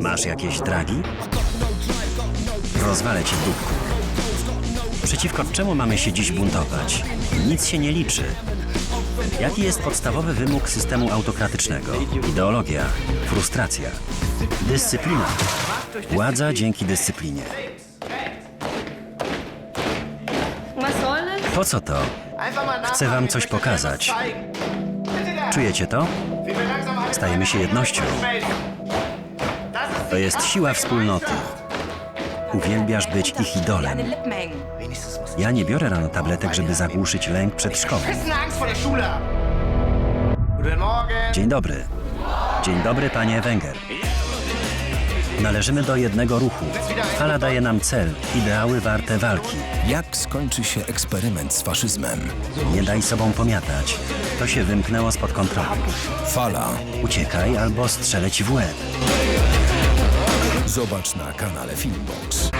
Masz jakieś dragi? Rozwalę ci dupku. Przeciwko czemu mamy się dziś buntować? Nic się nie liczy. Jaki jest podstawowy wymóg systemu autokratycznego? Ideologia, frustracja, dyscyplina. Władza dzięki dyscyplinie. Po co to? Chcę wam coś pokazać. Czujecie to? Stajemy się jednością. To jest siła wspólnoty. Uwielbiasz być ich idolem. Ja nie biorę rano tabletek, żeby zagłuszyć lęk przed szkołą. Dzień dobry. Dzień dobry, panie Węgier. Należymy do jednego ruchu. Fala daje nam cel, ideały warte walki. Jak skończy się eksperyment z faszyzmem? Nie daj sobą pomiatać. To się wymknęło spod kontroli. Fala. Uciekaj albo strzelę ci w łeb. Zobacz na kanale Filmbox.